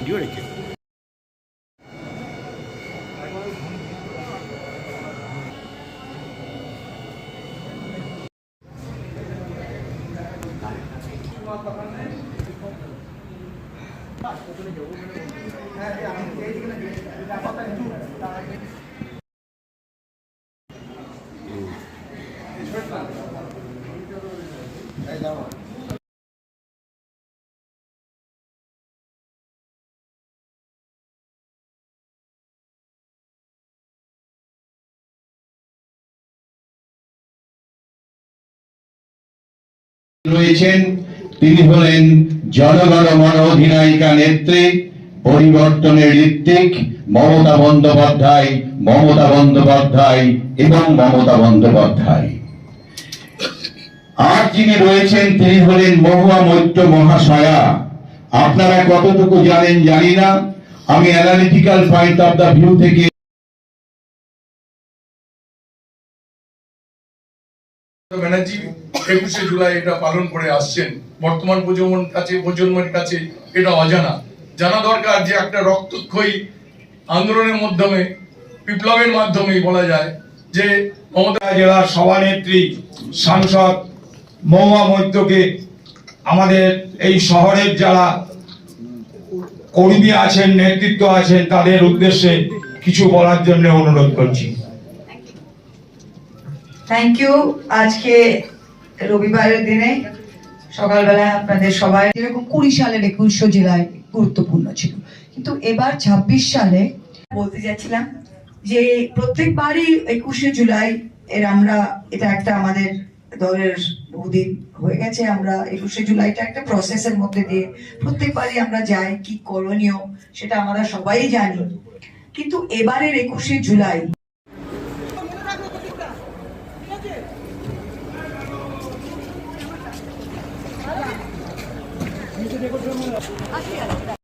不良歴嗯。রয়েছেন, তিনি হলেন জনগণ মন অধিনায়িকা নেত্রী, পরিবর্তনের ঋত্বিক, মমতা বন্দ্যোপাধ্যায় মমতা বন্দ্যোপাধ্যায় এবং মমতা বন্দ্যোপাধ্যায়। আর যিনি রয়েছেন, তিনি হলেন মহুয়া মৈত্র মহাশয়া। আপনারা কতটুকু জানেন জানি না। আমি analytical point of the view থেকে ব্যানার্জি একুশে জুলাই এটা পালন করে আসছেন। বর্তমান প্রজন্মের কাছে প্রজন্মের কাছে এটা অজানা। জানা দরকার যে একটা রক্তক্ষয়ী আন্দোলনের মাধ্যমে, বিপ্লবের মাধ্যমে বলা যায় যে মমতা জেলার সভানেত্রী, সাংসদ মহুয়া মৈত্রকে আমাদের এই শহরের যারা কর্মী আছেন, নেতৃত্ব আছেন, তাদের উদ্দেশ্যে কিছু বলার জন্য অনুরোধ করছি। থ্যাংক ইউ আজকে রবিবারের দিনে সকালবেলা আপনাদের সবাই যেরকম কুড়ি সালের একুশশো জেলায় গুরুত্বপূর্ণ ছিল। কিন্তু এবার ছাব্বিশ সালে বলতে যাচ্ছিলাম যে প্রত্যেকবারই একুশে জুলাই এর আমরা, এটা একটা আমাদের দলের বহুদিন হয়ে গেছে, আমরা একুশে জুলাইটা একটা প্রসেসের মধ্যে দিয়ে প্রত্যেকবারই আমরা যাই, কি করণীয় সেটা আমরা সবাই জানি। কিন্তু এবারের একুশে জুলাই 足が痛い。